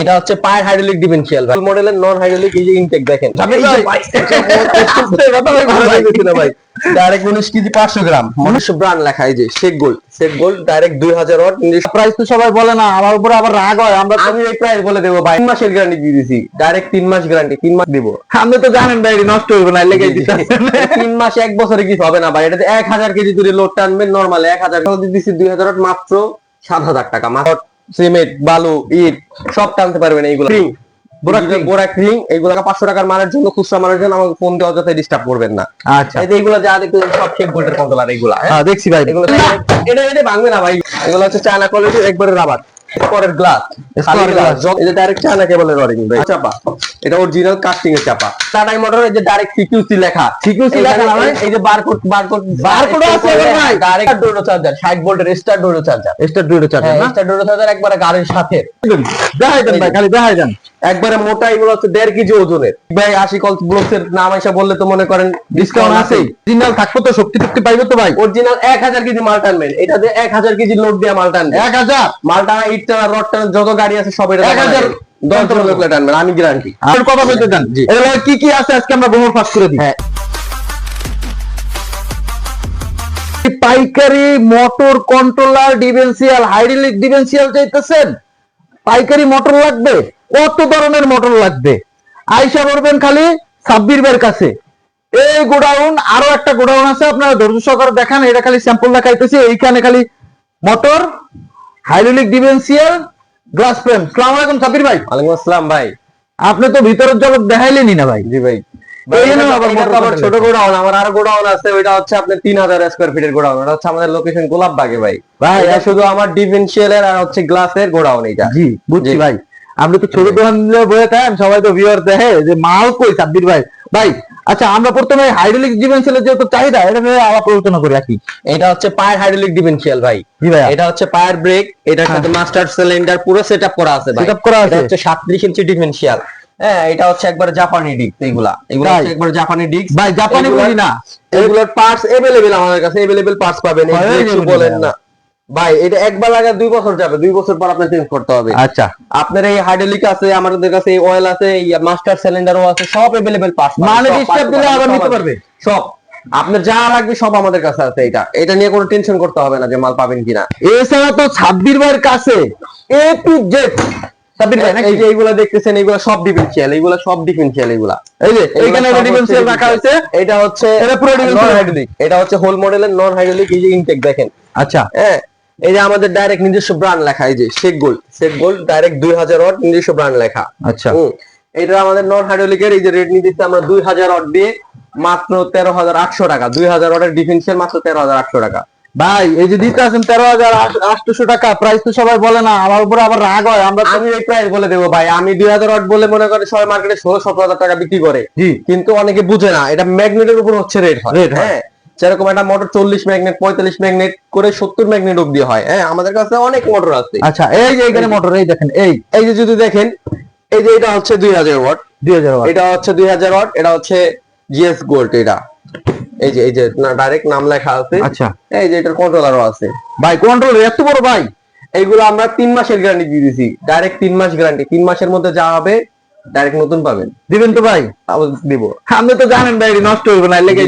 এটা হচ্ছে পায়ের হাইড্রোলিক ডিফারেন্সিয়াল ভাই। মডেলের নন হাইড্রোলিক এই যে ইনটেক দেখেন। ভাই, ভাই ডাইরেক্ট উনিশ কেজি পাঁচশো গ্রাম। মনুষ্য ব্রান্ড লেখা এই যে Sheikh gold Sheikh gold direct দুই হাজার ওয়াট প্রাইস তো সবাই বলে না আমার উপরে আবার রাগ হয়। আমরা আমি এই প্রাইস বলে দেবো ভাই। তিন মাসের গ্যারান্টি দিয়ে দিছি। ডাইরেক্ট তিন মাস গ্যারান্টি তিন মাস দিব। আপনি তো জানেন ভাই নষ্ট হইব না লেগে তিন মাস এক বছরে কিছু হবে না ভাই? এটাতে এক হাজার কেজি দূরে লোড টানবেন নর্মাল এক হাজার দিচ্ছি দুই হাজার ওয়াট মাত্র সাত হাজার টাকা। মাত্র সিমেন্ট বালু ইট সব টানতে পারবেন এইগুলো। রিং পাঁচশো টাকার মানের জন্য খুচরা মানের জন্য আমাকে ফোন দিয়ে অযথাই ডিস্টার্ব করবেন না। আচ্ছা। এইগুলো যা দেখতে সব শেপ গোল্ডের কন্ট্রোলার এইগুলা হ্যাঁ? হ্যাঁ দেখছি ভাই। এগুলো এটা এটা ভাঙবে না ভাই। এগুলো হচ্ছে চায়না কোয়ালিটি একবারে রাবার। পরের গ্লাস। glass। এই যে ডাইরেক্ট চায়না কেবলের ওয়ারিং ভাই। চাপা। এটা অরিজিনাল কাস্টিং এর চাপা। টাটাই মোটর এই যে ডাইরেক্ট সিকিউসি লেখা। সিকিউসি লেখা না ভাই? এই যে বারকোড বারকোড ও আছে ভাই? ডাইরেক্ট ডোরো চার্জার 60 ভোল্টের স্টার ডোরো চার্জার চার্জার না? স্টার চার্জার একবারে গাড়ির সাথে। দেখাই দেন ভাই খালি দেখাই দেন। একবারে মোটা এগুলো হচ্ছে দেড় কেজি ওজনের। ভাই আশি কল ব্লকস এর নাম এসে বললে তো মনে করেন ডিসকাউন্ট আছে অরিজিনাল থাকব তো শক্তি টক্তি পাইবো তো ভাই? অরিজিনাল এক হাজার কেজি মাল টানবেন। এটা যে এক হাজার কেজি লোড দিয়ে মাল টানবেন। এক হাজার? মালটা ইট টানা রড টানা যত গাড়ি আছে সব এটা এক হাজার দশ জন টানবেন আমি গ্যারান্টি কথা বলতে দেন। কি কি আছে আজকে আমরা ফাঁস করে দিই। হ্যাঁ। পাইকারি মোটর কন্ট্রোলার হাইড্রোলিক চাইতেছেন? পাইকারি মোটর লাগবে? কত ধরনের মোটর লাগবে? আইসা করবেন খালি সাব্বির বের কাছে। এই গোডাউন আরও একটা গোডাউন আছে আপনারা ধৈর্য সহকারে দেখান এটা খালি স্যাম্পল দেখাইতেছি এইখানে খালি motor hydraulic differential glass frame. সালাম আলাইকুম সাব্বির ভাই। ওয়ালাইকুম আসসালাম ভাই। আপনি তো ভিতরের জগৎ দেখাইলেনই না ভাই। জি ভাই। ছোট গোডাউন। আমার আরও গোডাউন আছে ওইটা হচ্ছে আপনার তিন হাজার স্কোয়ার ফিটের গোডাউন। ওটা হচ্ছে আমাদের লোকেশন গোলাপবাগে ভাই। ভাই, এটা শুধু আমার ডিফেন্সিয়ালের আর হচ্ছে গ্লাসের গোডাউন এটা জি বুঝছি ভাই। আপনি তো ছোট দোকান বয়ে থাকেন সবাই তো ভিউয়ার দেখে যে মাল কই সাব্বির ভাই। ভাই আচ্ছা আমরা প্রথমে হাইড্রোলিক ডিমেনশনের যেহেতু চাহিদা এটা নিয়ে আলাপ আলোচনা করি আর কি এটা হচ্ছে পায়ের হাইড্রোলিক ডিফারেন্সিয়াল ভাই জি ভাই এটা হচ্ছে পায়ের ব্রেক এটার সাথে মাস্টার সিলিন্ডার পুরো সেটআপ করা আছে ভাই Setup করা আছে? এটা হচ্ছে 37 ইঞ্চি ডিফারেন্সিয়াল হ্যাঁ এটা হচ্ছে একবার জাপানি ডিস্ক এগুলা এগুলা তাই? হচ্ছে একবার জাপানি ডিস্ক ভাই জাপানি এগুলার- বলি না এগুলোর পার্টস अवेलेबल আমাদের কাছে अवेलेबल পার্টস পাবেন এই হয়, যে একটু available বলেন ভাই। না ভাই এটা একবার লাগা দুই বছর যাবে দুই বছর পর আপনার চেঞ্জ করতে হবে আচ্ছা আপনার এই হাইড্রোলিক আছে আমাদের কাছে এই অয়েল আছে এই মাস্টার সিলিন্ডারও আছে সব अवेलेबल পার্টস মানে disturb দিলে আবার নিতে পারবে? সব আপনার যা লাগবে সব আমাদের কাছে আছে এটা এটা নিয়ে কোনো টেনশন করতে হবে না যে মাল পাবেন কিনা এছাড়া তো সাব্বির ভাইয়ের কাছে এ টু জেড সাব্বির ভাই নাকি এই যে এইগুলা দেখতেছেন এইগুলা সব ডিফেন্সিয়াল এইগুলা সব ডিফেন্সিয়াল এইগুলা এই যে এইগুলা এইখানে সব ডিফেন্সিয়াল হচ্ছে রাখা হয়েছে এটা হচ্ছে এটা পুরো নন differential। হাইড্রোলিক এটা হচ্ছে হোল মডেলের নন হাইড্রোলিক এই যে ইনটেক দেখেন আচ্ছা হ্যাঁ এই যে আমাদের ডাইরেক্ট নিজস্ব ব্র্যান্ড লেখা এই যে Sheikh gold Sheikh gold direct দুই হাজার ওয়াট নিজস্ব ব্র্যান্ড লেখা। আচ্ছা। এটা আমাদের নন হাইড্রোলিকের এই যে রেট দিচ্ছে আমরা দুই হাজার ওয়াট দিয়ে মাত্র তেরো হাজার আটশো টাকা। দুই হাজার ওয়াটের ডিফেন্সিয়াল মাত্র তেরো হাজার আটশো টাকা। ভাই এই যে দিতে আছেন তেরো হাজার আটশো টাকা প্রাইস তো সবাই বলে না আমার উপরে আবার রাগ হয়। আমরা আমি এই প্রাইস বলে দেবো ভাই। আমি দুই হাজার ওয়াট বলে মনে করে সবাই মার্কেটে ষোলো সতেরো হাজার টাকা বিক্রি করে। জি। কিন্তু অনেকে বুঝে না এটা ম্যাগনেটের উপর হচ্ছে রেট হয়। Rate হয়। যেরকম একটা মোটর চল্লিশ ম্যাগনেট পঁয়তাল্লিশ ম্যাগনেট করে সত্তর ম্যাগনেট অব্দি হয়। হ্যাঁ আমাদের কাছে অনেক মোটর আছে। আচ্ছা এই যে এখানে মোটর এই দেখেন এই। এই যে যদি দেখেন এই যে এটা হচ্ছে দুই হাজার ওয়াট দুই হাজার এটা হচ্ছে দুই হাজার ওয়াট এটা হচ্ছে জিএস গোল্ড এটা। এই যে এই যে না ডাইরেক্ট নাম লেখা আছে। আচ্ছা। এই যে এটার কন্ট্রোলারও আছে। ভাই কন্ট্রোল এত বড় ভাই। এইগুলো আমরা তিন মাসের গ্যারান্টি দিয়ে দিছি। ডাইরেক্ট তিন মাস গ্যারান্টি তিন মাসের মধ্যে যা হবে ডাইরেক্ট নতুন পাবেন। দিবেন তো ভাই। দিব। আপনি তো জানেন ভাই নষ্ট হইব না লেগে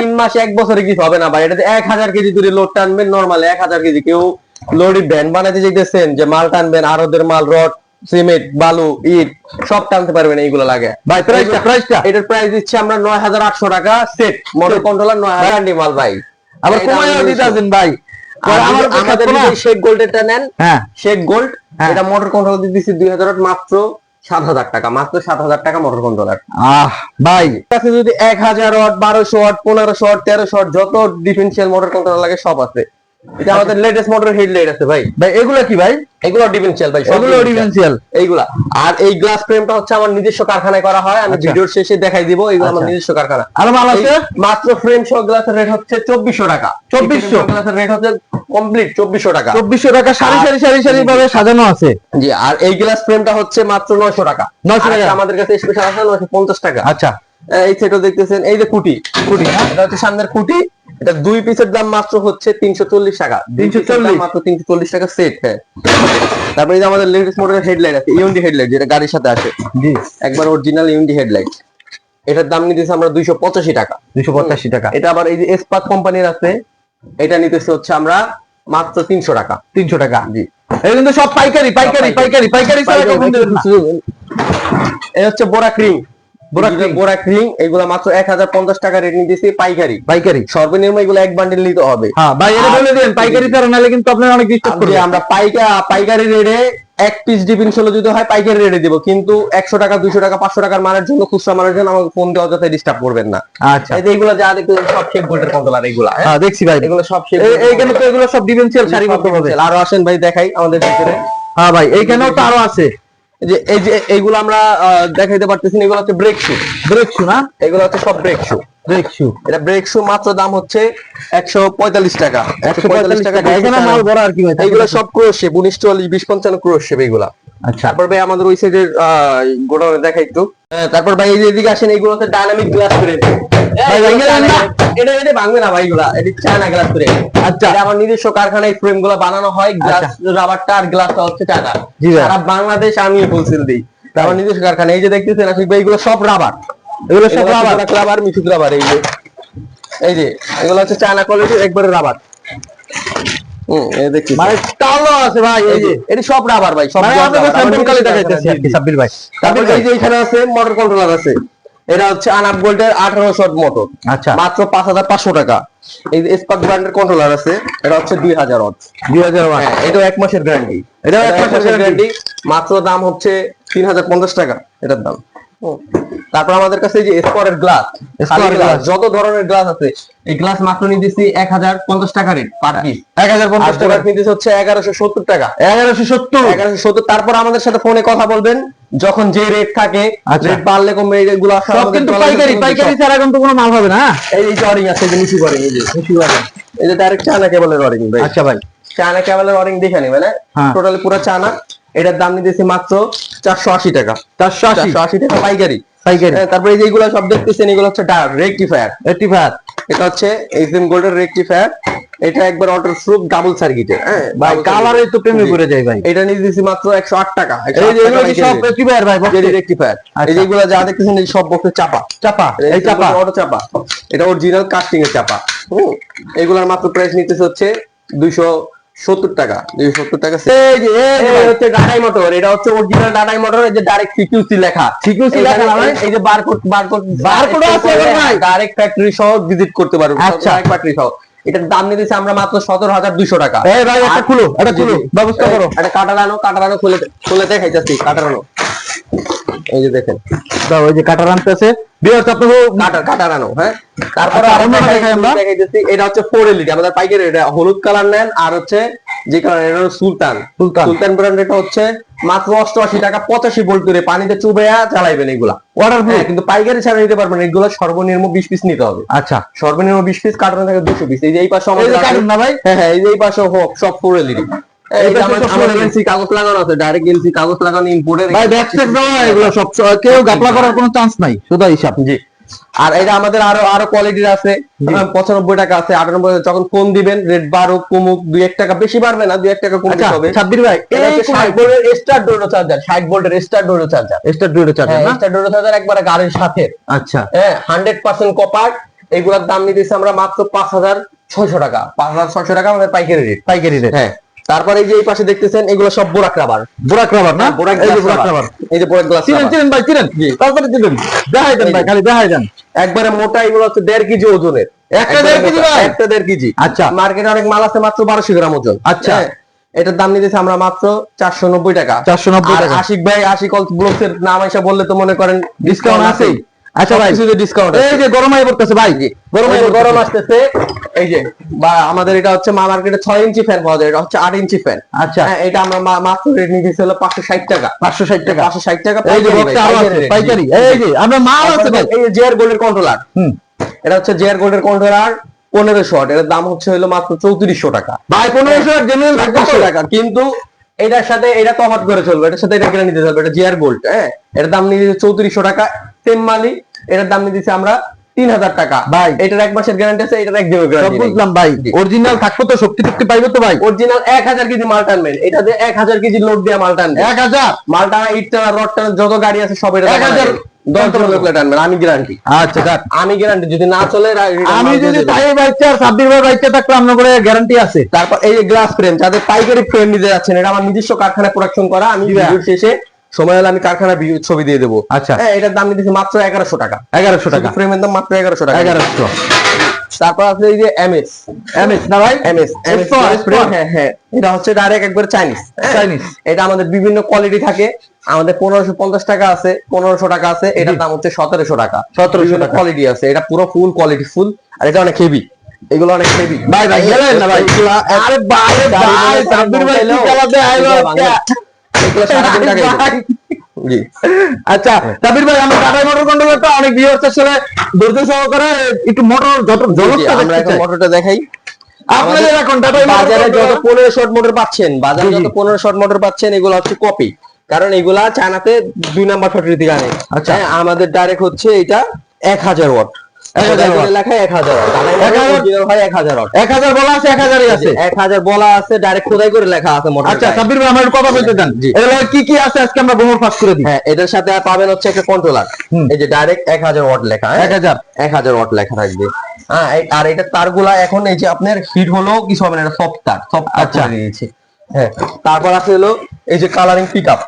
তিন মাস এক বছরে কিছু হবে না ভাই এটাতে এক হাজার কেজি দূরে লোড টানবেন নর্মাল এক হাজার কেজি। কেউ লোডি ব্যান বানাতে যেতেছেন যে মাল টানবেন আরোদের মাল রড সিমেন্ট বালু ইট সব টানতে পারবেন এইগুলো লাগে। ভাই প্রাইসটা প্রাইসটা এটার প্রাইস দিচ্ছি আমরা নয় হাজার আটশো টাকা সেট মোটর কন্ট্রোলার নয় হাজার মাল ভাই। আবার এটা কমাইয়া দিতে আছেন ভাই। আমাদের শেখ গোল্ডেরটা নেন হ্যাঁ। শেখ গোল্ড হ্যাঁ। এটা মোটর কন্ট্রোলার দিচ্ছি দুই হাজার মাত্র। সাত হাজার টাকা মাত্র সাত হাজার টাকা মোটর কন্ট্রোলার আহ ভাই। কাছে যদি এক হাজার ওয়াট বারোশো ওয়াট পনেরোশো ওয়াট তেরোশো ওয়াট যত ডিফেন্সিয়াল মোটর কন্ট্রোলার লাগে সব আছে। এটা আমাদের লেটেস্ট মোটর হেডলাইট আছে ভাই। ভাই এগুলা কি ভাই? এগুলো ডিফেন্সিয়াল ভাই এগুলো ডিফেন্সিয়াল এইগুলা। আর এই গ্লাস ফ্রেমটা হচ্ছে আমার নিজস্ব কারখানায় করা হয় আমি আচ্ছা। ভিডিওর শেষে দেখাই দিব এগুলো আমার আচ্ছা। নিজস্ব কারখানা। আর মাল আছে? মাত্র ফ্রেম সহ গ্লাসের রেট হচ্ছে চব্বিশশো টাকা। 2400 গ্লাসের রেট হচ্ছে কমপ্লিট চব্বিশশো টাকা। চব্বিশশো টাকা সারি সারি সারি সারি ভাবে সাজানো আছে। জি আর এই গ্লাস ফ্রেমটা হচ্ছে মাত্র নয়শো টাকা। 900 টাকা। আমাদের কাছে স্পেশাল আছে নয়শো পঞ্চাশ টাকা। আচ্ছা। এই সেটও দেখতেছেন এই যে কুটি কুটি এটা হচ্ছে সামনের কুটি এটা দুই পিসের দাম মাত্র হচ্ছে তিনশো চল্লিশ টাকা। দুই piece এর দাম 340 মাত্র তিনশো চল্লিশ টাকা সেট হ্যাঁ। তারপরে এই যে আমাদের লেটেস্ট মডেলের হেডলাইট আছে ইউন্ডি হেডলাইট যেটা গাড়ির সাথে আছে জি। একবার অরিজিনাল ইউন্ডি হেডলাইট এটার দাম নিতেছি আমরা দুইশো পঁচাশি টাকা। দুশো পঁচাশি টাকা। এটা আবার এই যে এসপাত কোম্পানির আছে এটা নিতেছি হচ্ছে আমরা মাত্র তিনশো টাকা। তিনশো টাকা। জি। এটা কিন্তু সব পাইকারি পাইকারি পাইকারি। পাইকারি। এই হচ্ছে বোরা ক্রিম এগুলো মাত্র এক হাজার পঞ্চাশ টাকা রেট নিতেছি পাইকারি। পাইকারি। সর্বনিম্ন এগুলো এক বান্ডেল নিতে হবে। হ্যাঁ ভাই বলে দেন পাইকারি ছাড়া নাহলে কিন্তু আপনার অনেক ডিস্টার্ব করবে আমরা পাইকা পাইকারি রেটে এক পিস যদি হয় পাইকারি রেটে দিব। কিন্তু একশো টাকা দুইশো টাকা পাঁচশো টাকার মানের জন্য খুচরা মানের জন্য আমাকে ফোন দিয়ে অযথায় ডিস্টার্ব করবেন না। আচ্ছা। এই যে এগুলো যা দেখতে সব শেপ গোল্ডের কন্ট্রোলার এগুলা হ্যাঁ? হ্যাঁ দেখছি ভাই। এগুলো সব শেপ এই- এইখানে তো এগুলো সব ডিফেন্সিয়াল সারিবদ্ধ হবে। আরও আসেন ভাই দেখাই আমাদের ভিতরে। হ্যাঁ ভাই এইখানেও তো আরও আছে। যে এই যে এইগুলো আমরা আহ, দেখাইতে পারতেছি এগুলো হচ্ছে ব্রেক শু ব্রেক শু না? এগুলো হচ্ছে সব ব্রেক শু ব্রেক শু এটা ব্রেক শু মাত্র দাম হচ্ছে একশো পঁয়তাল্লিশ টাকা। একশো পঁয়তাল্লিশ টাকা এখানে মাল ভরা আর কি ভাই সব ক্রোশে উনিশ চল্লিশ বিশ পঞ্চান্ন ক্রোশে এগুলা। এইগুলা আচ্ছা। তারপর ভাই আমাদের ওই সাইডের গোডাউনে দেখা একটু। তারপর ভাই এই এদিকে আসেন এইগুলো হচ্ছে ডাইনামিক গ্লাস করে? এটা এটা ভাঙবে না ভাই এগুলা। এটা চায়না গ্লাস করে। আচ্ছা। আমার নিজস্ব কারখানায় ফ্রেমগুলো বানানো হয় গ্লাস রাবারটা আর গ্লাসটা হচ্ছে জি ভাই। সারা বাংলাদেশ আমি হোলসেল দিই। আমার নিজস্ব কারখানা। এই যে দেখতেছেন আশিক ভাই এগুলো সব রাবার এগুলো সব রাবার রাবার রাবার এই যে। এই যে এগুলো হচ্ছে চায়না কোয়ালিটি একবারে রাবার মানে কালো আছে ভাই এই যে। এটি সব রাবার ভাই সব জল আপনাদের রাবার। আমার স্যাম্পল কালি দেখাইতেছি কারখানা, আর কি জি, জি। সাব্বির ভাই। তারপর এই যে এখানে আছে মোটর কন্ট্রোলার আছে। এটা হচ্ছে আনাপ গোল্ডের আঠারো শট মোটর আচ্ছা। মাত্র পাঁচ হাজার পাঁচশো টাকা। এই স্পার্ক ব্র্যান্ডের কন্ট্রোলার আছে এটা হচ্ছে দুই হাজার ওয়াট। দুই হাজার হ্যাঁ এটাও এক মাসের গ্যারান্টি এক মাসের মাসের গ্যারান্টি মাত্র দাম হচ্ছে তিন হাজার পঞ্চাশ টাকা এটার দাম। তারপর আমাদের কাছে যে স্কোয়ারের গ্লাস। যত ধরনের গ্লাস আছে এই গ্লাস মাত্র নিতেছি এক হাজার পঞ্চাশ টাকা রেট পার পিস এক হাজার পঞ্চাশ টাকা। নিতেছি হচ্ছে এগারোশো সত্তর টাকা। এগারোশো সত্তর। এগারোশো সত্তর। তারপর আমাদের সাথে ফোনে কথা বলবেন যখন যে রেট থাকে আচ্ছা। রেট বাড়লে কমবে এগুলো সব কিন্তু পাইকারি পাইকারি ছাড়া কিন্তু কোনো মাল হবে না হ্যাঁ? এই যে অরিং আছে এই যে নিচু অরিং এই যে নিচু অরিং এই যে ডাইরেক্ট চায়না কেবলের অরিং ভাই। আচ্ছা ভাই। চায়না কেবলের অরিং দেখে নিবেন হ্যাঁ। টোটালি পুরো চায়না এটার দাম নিতেছি মাত্র চারশো আশি টাকা। চারশো আশি? আশি টাকা। পাইকারি পাইকারি। হ্যাঁ, তারপরে এই যে সব দেখতেছেন এগুলো হচ্ছে রেকটিফায়ার। এইটি ফায়ার এটা হচ্ছে এইচএম গোল্ডের রেকটিফায়ার। এটা একবার অটো প্রুফ ডাবল সার্কিটে হ্যাঁ ভাই কালারে তো প্রেমে পড়ে যায় ভাই। এটা নিয়ে দিয়েছি মাত্র একশো আট টাকা। এই যে এগুলো সব এইটি ফায়ার ভাই এ? রেকটিফায়ার। আচ্ছা। এই যেগুলো যা দেখতেছেন এই সব বক্সে চাপা। চাপা? এই চাপা? অটো চাপা। এটা অরিজিনাল কাস্টিং এর চাপা। হুম এগুলার মাত্র প্রাইস নিতেছে হচ্ছে দুইশো সত্তর টাকা। দুইশো সত্তর টাকা। এই যে হচ্ছে ডাটাই মোটর এটা হচ্ছে অরিজিনাল ডাটাই মোটর এই যে ডাইরেক্ট সিকিউসি লেখা। সিকিউসি লেখা না ভাই? এই যে বারকোড বারকোড ও আছে ভাই? ডাইরেক্ট ফ্যাক্টরি সহ ভিজিট করতে পারবেন আচ্ছা। ফ্যাক্টরি সহ। এটার দাম নিতেছে আমরা মাত্র সতেরো হাজার দুইশো টাকা। এই ভাই একটা খুলো এটা খুলো ব্যবস্থা করো। একটা কাটারানো কাটারানো খুলে খুলে দেখাইতেছি কাটারানো এই যে দেখেন। দাও ওই যে কাটার আনতেছে। আপনাকে কাটার হ্যাঁ? তারপরে আচ্ছা, আরও দেখাই- আমরা। দেখাইতেছি এটা হচ্ছে এলইডি আমাদের পাইকারি এটা হলুদ কালার নেন আর হচ্ছে যে এটা সুলতান। সুলতান। সুলতান ব্র্যান্ড এটা হচ্ছে মাত্র অষ্টআশি টাকা পঁচাশি ভোল্ট করে পানিতে চুবেয়া চালাইবেন এগুলা। অর্ডার হ্যাঁ, কিন্তু পাইকারি ছাড়া নিতে পারবেন এগুলো সর্বনিম্ন বিশ পিস নিতে হবে। আচ্ছা। সর্বনিম্ন বিশ পিস কাটানো থাকে দুশো পিস এই যে এই পাশে আমাদের না ভাই? হ্যাঁ হ্যাঁ এই যে এই পাশে হোক সব ফোর এলইডি এই পাশে সব 4LED এলসি কাগজ লাগানো আছে ডাইরেক্ট এলসি কাগজ লাগানো ইম্পোর্টের ভাই ব্যাক দাও এগুলো সব কেউ গাপলা করার কোনো চান্স নাই শুধু হিসাব। জি। আর এটা আমাদের আরও আরও কোয়ালিটির আছে। পঁচানব্বই টাকা আছে আটানব্বই যখন ফোন দিবেন বারো কমুক দুই এক টাকা বেশি বাড়বে না দুই এক টাকা কমতে হবে সাব্বির ভাই এটা এই হচ্ছে ষাট ভোল্টের স্টার ডোরো চার্জার ষাট ভোল্টের স্টার ডোরো চার্জার দুইটা চার্জার স্টার ডোরো চার্জার একবারে গাড়ির সাথে। আচ্ছা। হ্যাঁ হান্ড্রেড পার্সেন্ট কপার এগুলোর দাম নিতেছি আমরা মাত্র পাঁচ হাজার ছয়শো টাকা। পাঁচ হাজার ছয়শো টাকা আমাদের পাইকারি রেট পাইকারি রেট হ্যাঁ। তারপরে এই যে এই পাশে দেখতেছেন এগুলো সব বোরাক রাবার। বোরাক রাবার না? বোরাক এই যে বোরাক রাবার। এই যে বোরাক গ্লাস চিনেন চিনেন ভাই চিনেন? তাড়াতাড়ি চিনেন দেখাই দেন ভাই খালি দেখাই দেন। একবারে মোটা এগুলো হচ্ছে দেড় কেজি ওজনের। একটা দেড় কেজি ভাই? একটা দেড় কেজি। আচ্ছা। মার্কেটে অনেক মাল আছে মাত্র বারোশো গ্রাম ওজন। আচ্ছা। হ্যাঁ, এটার দাম নিতেছে আমরা মাত্র চারশো নব্বই টাকা। 490 আর টাকা। আশিক ভাই আশিক অল ব্লগস এর নাম এসে বললে তো মনে করেন ডিসকাউন্ট আছেই। আচ্ছা ভাই ডিসকাউন্ট এই যে গরম আই পড়তেছে ভাই গরম আই গরম আসতেছে এই যে বা আমাদের এটা হচ্ছে মা মার্কেটে ছয় ইঞ্চি ফ্যান পাওয়া যায় এটা হচ্ছে আট ইঞ্চি ফ্যান আচ্ছা। হ্যাঁ এটা আমরা মাত্র রেট নিতেছি হলো পাঁচশো ষাট টাকা। পাঁচশো ষাট টাকা। পাঁচশো ষাট টাকা এই যে পাইকারি। এই যে আমরা মাল আছে ভাই? এই জেআর গোল্ডের কন্ট্রোলার হুম। এটা হচ্ছে জেআর গোল্ডের কন্ট্রোলার পনেরো শট এটার দাম হচ্ছে হলো মাত্র চৌত্রিশশো টাকা। ভাই পনেরোশো জেনারেল টাকা কিন্তু এটার সাথে এটা তফাৎ করে চলবে এটার সাথে এটা কিনে নিতে চলবে এটা জিআর গোল্ড হ্যাঁ এটার দাম নিয়ে চৌত্রিশশো টাকা। সেম মালি এটার দাম দিচ্ছি আমরা তিন হাজার টাকা। ভাই। এটার এক মাসের গ্যারান্টি আছে এটার এক দিনের গ্যারান্টি বুঝলাম ভাই। অরিজিনাল তো শক্তি টক্তি পাইবো তো ভাই। অরিজিনাল এক হাজার কেজি মাল টানবেন এটাতে এক হাজার কেজি লোড দিয়ে মাল এক হাজার? মাল টানা ইট টানা রড টানা যত গাড়ি আছে সব এটা এক হাজার আমি গ্যারান্টি আচ্ছা আমি গ্যারান্টি যদি না চলে আমি যদি গ্যারান্টি আছে। তারপর এই গ্লাস ফ্রেম যাদের পাইকারি ফ্রেম নিতে যাচ্ছেন এটা আমার নিজস্ব কারখানায় প্রোডাকশন করা আমি শেষে সময় হলে আমি কারখানা ছবি দিয়ে দেবো। আচ্ছা। হ্যাঁ এটার দাম নিতেছি মাত্র এগারোশো টাকা। এগারোশো টাকা। ফ্রেমের দাম মাত্র এগারোশো টাকা। এগারোশো। তারপর আছে এই যে এমএস এমএস না ভাই? MS MS. হ্যাঁ হ্যাঁ। এটা হচ্ছে ডাইরেক্ট একবার চাইনিজ Chinese। এটা আমাদের বিভিন্ন কোয়ালিটি থাকে। আমাদের পনেরোশো পঞ্চাশ টাকা আছে পনেরোশো টাকা আছে। এটার দাম হচ্ছে সতেরোশো টাকা। 1700 টাকা। কোয়ালিটি আছে। এটা পুরো ফুল কোয়ালিটি ফুল আর এটা অনেক হেভি এগুলো অনেক হেভি ভাই ভাই গেলেন না ভাই। আরে ভাই ভাই ভাই কি চালাতে আইলো আজকে? এগুলো সারাদিন টাকা জি। আচ্ছা সাবির ভাই আমরা টাটা মোটর কন্ট্রোলারটা অনেক ভিউয়ার্স আসলে ধৈর্য সহকারে একটু মোটর যত জি, আমরা এখন মোটরটা দেখাই। আপনাদের এখন টাটা বাজারে যত পনেরো শর্ট মোটর পাচ্ছেন বাজারে। যত পনেরো শর্ট মোটর পাচ্ছেন এগুলো হচ্ছে কপি কারণ এগুলা চায়নাতে দুই নাম্বার ফ্যাক্টরি থেকে আনে। আচ্ছা। হ্যাঁ, আমাদের ডাইরেক্ট হচ্ছে এটা এক হাজার ওয়াট 1000 watt। এক হাজার ওয়াট 1000 অরিজিনাল এক হাজার ওয়াট এক হাজার বলা আছে এক হাজারই আছে এক হাজার বলা আছে ডাইরেক্ট খোদাই করে লেখা আছে মোটর সাবির ভাই আমার একটু কথা বলতে দেন জি। এগুলো কি কি আছে আজকে আমরা গোমর ফাঁস করে দিই হ্যাঁ এটার সাথে আর পাবেন হচ্ছে একটা কন্ট্রোলার। এই যে ডাইরেক্ট এক হাজার ওয়াট লেখা হ্যাঁ? এক হাজার এক হাজার ওয়াট লেখা থাকবে হ্যাঁ আর এটা তারগুলা এখন এই যে আপনার হিট হলো কিছু হবে না এটা সফট তার সফট আচ্ছা। দিয়েছে হ্যাঁ তারপর আছে হলো এই যে কালারিং পিকআপ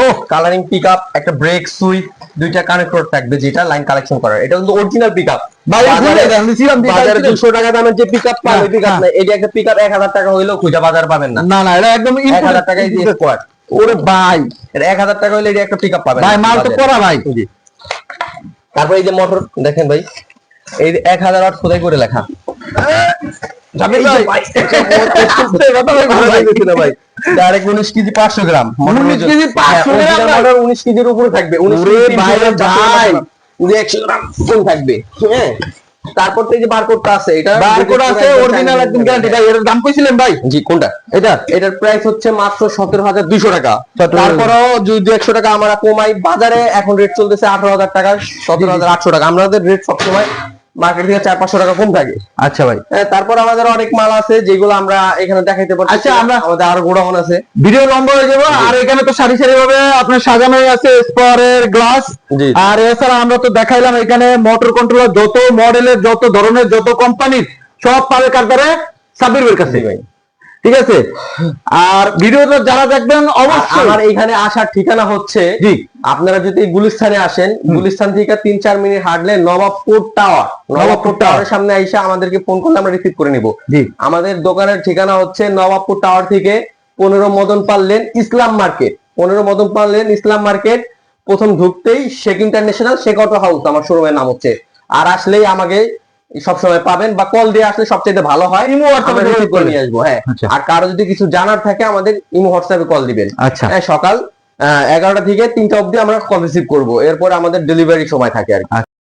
ও কালারিং পিক আপ একটা ব্রেক সুইচ দুইটা কানেক্টর থাকবে যেটা লাইন কালেকশন করার। এটা কিন্তু অরিজিনাল পিকআপ ভাই, ভুলে দেন, দিছিলাম, বাজারে। দুশো টাকা দামের যে পিকআপ পাবে হ্যাঁ, পিকআপ হ্যাঁ। না এটা একটা পিকআপ এক হাজার টাকা হইলেও খুঁজা বাজার পাবেন না। না না এটা একদম এক হাজার টাকায় দিয়ে স্কোয়াড ওরে ভাই। এটা এক হাজার টাকা হইলে এটা একটা পিকআপ পাবেন ভাই মাল তো। করা ভাই। তারপর এই যে মোটর দেখেন ভাই এই এক হাজার ওয়াট খোদাই করে লেখা। সাবির এই যে ভাই ভাই, ভালো লাগতেছে না ভাই। ডাইরেক্ট উনিশ কেজি পাঁচশো গ্রাম। মোটর 19 ওজন। কেজি 500 হ্যাঁ, হ্যাঁ তারপর যে বারকোডটা আছে এটা বারকোড আছে অরিজিনাল একদম গ্যারান্টি ভাই এর দাম কইছিলেন ভাই? জি কোনটা? এটা? এটার প্রাইস হচ্ছে মাত্র সতেরো হাজার দুইশো টাকা। 17,000 তারপরেও যদি একশো টাকা আমরা কমাই বাজারে এখন রেট চলতেছে আঠারো হাজার টাকা সতেরো হাজার আটশো টাকা। আমাদের রেট সবসময় মার্কেট থেকে চার পাঁচশো টাকা কম থাকে। আচ্ছা ভাই। হ্যাঁ, তারপর আমাদের অনেক মাল আছে যেগুলো আমরা এখানে দেখাইতে পারি আচ্ছা, আমরা- আমাদের আরও গোডাউন আছে। ভিডিও লম্বা হয়ে যাব আর এখানে তো সারি সারি ভাবে আপনার সাজানো আছে স্পরের গ্লাস। আর এছাড়া আমরা তো দেখাইলাম এখানে মোটর কন্ট্রোলার যত মডেলের যত ধরনের যত কোম্পানির সব পাবে কারবারে সাব্বির ভাইয়ের কাছে ভাই। ঠিক আছে? আর ভিডিওটা যারা দেখবেন অবশ্যই। আমার এখানে আসার ঠিকানা হচ্ছে জি। আপনারা যদি গুলিস্তানে আসেন গুলিস্তান থেকে তিন চার মিনিট হাঁটলে নবাবপুর টাওয়ার নবাবপুর টাওয়ারের সামনে আইসা আমাদেরকে ফোন করলে আমরা রিসিভ করে নিব। জি। আমাদের দোকানের ঠিকানা হচ্ছে নবাবপুর টাওয়ার থেকে পনেরো মদন পাল লেন ইসলাম মার্কেট। পনেরো মদন পাল লেন ইসলাম মার্কেট। প্রথম ঢুকতেই Sheikh international Sheikh auto house আমার শোরুমের নাম হচ্ছে। আর আসলেই আমাকে সবসময় পাবেন বা কল দিয়ে আসলে সবচেয়ে ভালো হয়। ইমো হোয়াটসঅ্যাপে রিসিভ করে নিয়ে আসব হ্যাঁ। আচ্ছা। আর কারও যদি কিছু জানার থাকে আমাদের ইমো হোয়াটসঅ্যাপে কল দিবেন। আচ্ছা। হ্যাঁ সকাল এগারোটা থেকে তিনটা অবধি আমরা কল রিসিভ করব। এরপর আমাদের ডেলিভারি সময় থাকে আর কি।